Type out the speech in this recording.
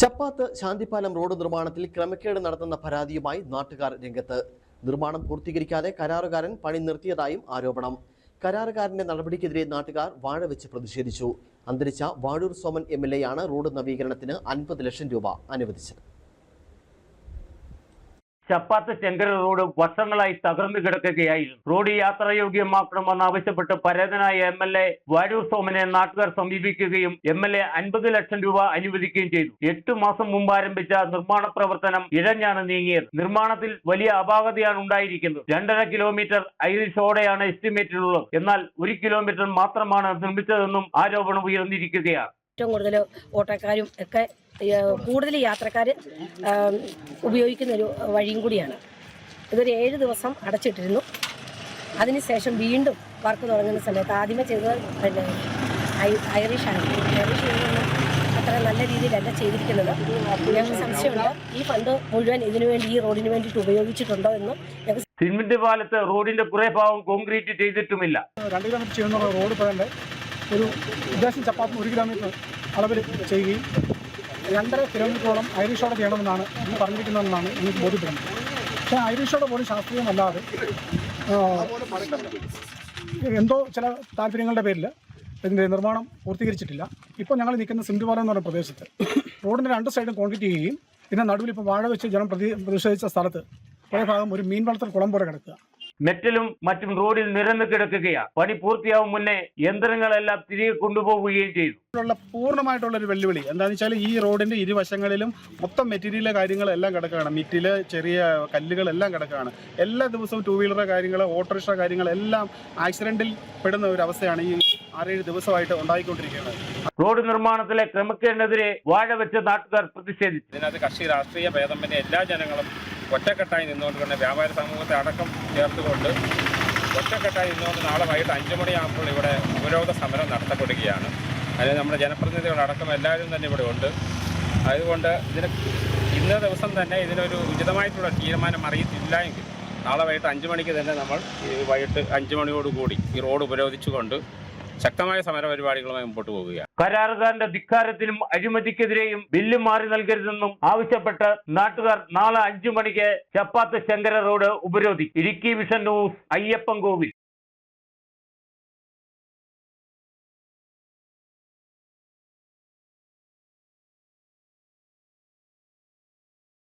ചപ്പാത്ത് ശാന്തിപാലം road നിർമ്മാണത്തിൽ ക്രമക്കേട് നടത്തുന്ന പരാതിയുമായി നാട്ടുകാർ രംഗത്ത്. നിർമ്മാണം പൂർത്തീകരിക്കാതെ കരാറുകാരൻ പണി നിർത്തിയതായും ആരോപണം. കരാറുകാരന്റെ നടപടിക്കെതിരെ നാട്ടുകാർ വാഴ വെച്ച് പ്രതിഷേധിച്ചു. അന്തരിച്ച വാഴൂർ സോമൻ എം ആണ് റോഡ് നവീകരണത്തിന് അൻപത് ലക്ഷം രൂപ അനുവദിച്ചത്. ചപ്പാത്ത് ചെങ്കര റോഡ് വർഷങ്ങളായി തകർന്നു കിടക്കുകയായിരുന്നു. റോഡ് യാത്രായോഗ്യമാക്കണമെന്നാവശ്യപ്പെട്ട് പരേതനായ എം എൽ എ വാരൂർ സോമനെ നാട്ടുകാർ സമീപിക്കുകയും എം എൽ എ അൻപത് ലക്ഷം രൂപ അനുവദിക്കുകയും ചെയ്തു. എട്ട് മാസം മുമ്പ് ആരംഭിച്ച നിർമ്മാണ പ്രവർത്തനം ഇഴഞ്ഞാണ് നീങ്ങിയത്. നിർമ്മാണത്തിൽ വലിയ അപാകതയാണ് ഉണ്ടായിരിക്കുന്നത്. രണ്ടര കിലോമീറ്റർ ഐറിഷോടെയാണ് എസ്റ്റിമേറ്റിലുള്ളത് എന്നാൽ ഒരു കിലോമീറ്റർ മാത്രമാണ് നിർമ്മിച്ചതെന്നും ആരോപണം ഉയർന്നിരിക്കുകയാണ്. ഏറ്റവും കൂടുതൽ ഓട്ടോക്കാരും ഒക്കെ കൂടുതൽ യാത്രക്കാർ ഉപയോഗിക്കുന്ന ഒരു വഴിയും കൂടിയാണ്. ഇതൊരു ഏഴ് ദിവസം അടച്ചിട്ടിരുന്നു. അതിനുശേഷം വീണ്ടും വർക്ക് തുടങ്ങുന്ന സമയത്ത് ആദ്യമേ ചെയ്തത് പിന്നെ ഐ- ഐറിഷാണ് ഐറിഷ് അത്ര നല്ല രീതിയിലല്ല ചെയ്തിരിക്കുന്നത്. ഞങ്ങൾക്ക് സംശയമുണ്ട്. ഈ ഫണ്ട് മുഴുവൻ ഇതിനു വേണ്ടി ഈ റോഡിന് വേണ്ടിയിട്ട് ഉപയോഗിച്ചിട്ടുണ്ടോ എന്ന് ഞങ്ങൾക്ക് സിമെന്റ് പാലത്ത് റോഡിന്റെ കുറെ ഭാഗം കോൺക്രീറ്റ് ചെയ്തിട്ടുമില്ല. രണ്ട് കിലോമീറ്റർ ചെയ്യുന്ന റോഡ് പറയേണ്ട? ഒരു ഉദ്ദേശം ചപ്പാത്തിന് ഒരു കിലോമീറ്റർ അളവിൽ ചെയ്യുകയും രണ്ടര കിലോമീറ്ററോളം ഐറിഷോടെ ചെയ്യണമെന്നാണ് ഈ പറഞ്ഞിരിക്കുന്നതെന്നാണ് എനിക്ക് ബോധ്യപ്പെടുന്നത്. പക്ഷേ ഐറിഷോടെ പോലും ശാസ്ത്രീയമല്ലാതെ എന്തോ ചില താല്പര്യങ്ങളുടെ പേരിൽ ഇതിന്റെ നിർമ്മാണം പൂർത്തീകരിച്ചിട്ടില്ല. ഇപ്പോൾ ഞങ്ങൾ നിൽക്കുന്ന സിന്ധുപാലം എന്ന് പറഞ്ഞ പ്രദേശത്ത് റോഡിന്റെ രണ്ട് സൈഡും കോൺക്രീറ്റ് ചെയ്യുകയും പിന്നെ നടുവിൽ ഇപ്പോൾ വാഴ വെച്ച് ജനം പ്രതി പ്രതിഷേധിച്ച സ്ഥലത്ത് കുറേ ഭാഗം ഒരു മീൻ വളർത്തൽ കുളം പോലെ കിടക്കുക. മെറ്റലും മറ്റും റോഡിൽ നിരന്ന് കിടക്കുകയാണ് പണി പൂർത്തിയാവും മുന്നേ യന്ത്രങ്ങളെല്ലാം തിരികെ കൊണ്ടുപോവുകയും ചെയ്തു. ഉള്ള പൂർണമായിട്ടുള്ള ഒരു വെല്ലുവിളി. എന്താണെന്ന് വെച്ചാൽ ഈ റോഡിന്റെ ഇരുവശങ്ങളിലും മൊത്തം മെറ്റീരിയലെ കാര്യങ്ങളെല്ലാം കിടക്കുകയാണ്. മിറ്റിൽ ചെറിയ കല്ലുകളെല്ലാം കിടക്കുകയാണ്. എല്ലാ ദിവസവും ടൂ വീലർ കാര്യങ്ങൾ ഓട്ടോറിക്ഷ കാര്യങ്ങളെല്ലാം ആക്സിഡന്റിൽ പെടുന്ന ഒരു അവസ്ഥയാണ് ഈ ആറേഴ് ദിവസമായിട്ട് ഉണ്ടായിക്കൊണ്ടിരിക്കുന്നത്. റോഡ് നിർമ്മാണത്തിലെ ക്രമക്കേടിനെതിരെ വാഴ വെച്ച് നാട്ടുകാർ പ്രതിഷേധിച്ചു. ഇതിനകത്ത് കക്ഷി രാഷ്ട്രീയ ഭേദമന്യേ എല്ലാ ജനങ്ങളും ഒറ്റക്കെട്ടായി നിന്നുകൊണ്ട് തന്നെ വ്യാപാര സമൂഹത്തെ അടക്കം ചേർത്തുകൊണ്ട് ഒറ്റക്കെട്ടായി നിന്നുകൊണ്ട് നാളെ വൈകിട്ട് അഞ്ചു മണിയാകുമ്പോൾ ഇവിടെ ഉപരോധ സമരം നടത്തപ്പെടുകയാണ്. അതിന് നമ്മുടെ ജനപ്രതിനിധികളടക്കം എല്ലാവരും തന്നെ ഇവിടെ ഉണ്ട്. അതുകൊണ്ട് ഇതിന് ഇന്ന ദിവസം തന്നെ ഇതിനൊരു ഉചിതമായിട്ടുള്ള തീരുമാനം അറിയത്തില്ല എങ്കിൽ നാളെ വൈകിട്ട് അഞ്ചു മണിക്ക് തന്നെ നമ്മൾ വൈകിട്ട് അഞ്ചു മണിയോടുകൂടി ഈ റോഡ് ഉപരോധിച്ചുകൊണ്ട് ശക്തമായ സമരപരിപാടികളുമായി മുമ്പോട്ട് പോവുകയാണ്. കരാറുകാരന്റെ ധിക്കാരത്തിനും അഴിമതിക്കെതിരെയും ബില്ല് മാറി നൽകരുതെന്നും ആവശ്യപ്പെട്ട് നാട്ടുകാർ നാളെ അഞ്ചു മണിക്ക് ചപ്പാത്ത് ശങ്കര റോഡ് ഉപരോധിക്കും ഇടുക്കി വിഷൻ ന്യൂസ് അയ്യപ്പൻ കോവിൽ.